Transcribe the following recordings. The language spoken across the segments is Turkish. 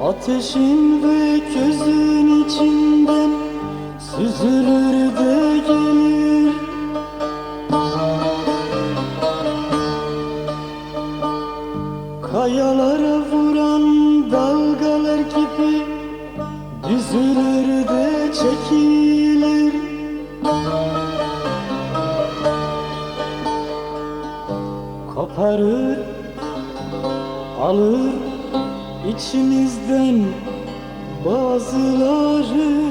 Ateşin ve közün içinden süzülür de gelir. Kayalara vuran dalgalar gibi Düzülür de çekilir. Koparır, alır içimizden bazılarını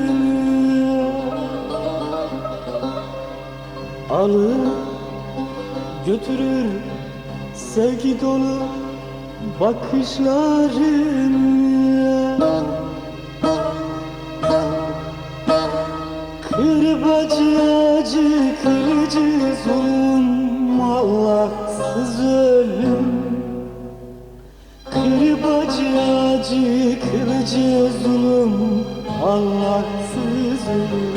Alır, götürür sevgi dolu bakışlarını. Kırbacı acı kırıcı zulüm Kırbacı acı kırıcı zulüm Allahsız ölüm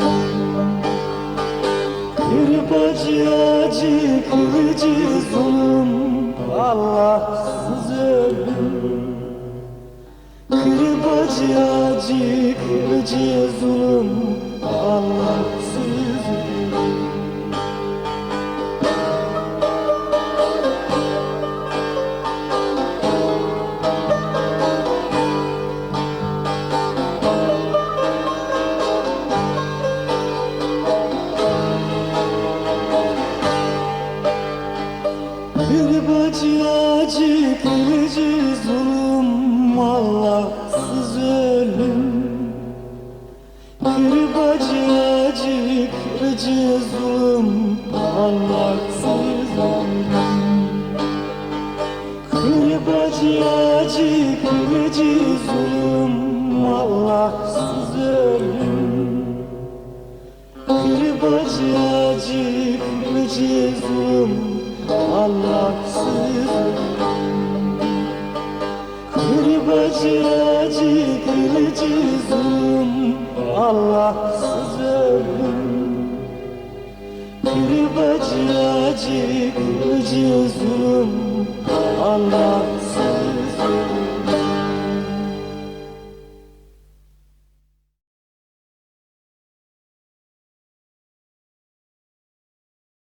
Kırbacı acı kırıcı zulüm Allahsız ölüm Kırbacı acı kırıcı zulüm Kırbacı acı kılıcı zulüm Allahsız ölüm. Kırbacı acı kılıcı zulüm Allahsız ölüm. Kırbacı acı kılıcı zulüm Allahsız ölüm. Kırbacı acı kılıcı zulüm Allahsız Kırbacı acı kılıcı zulüm. Allahsız ölüm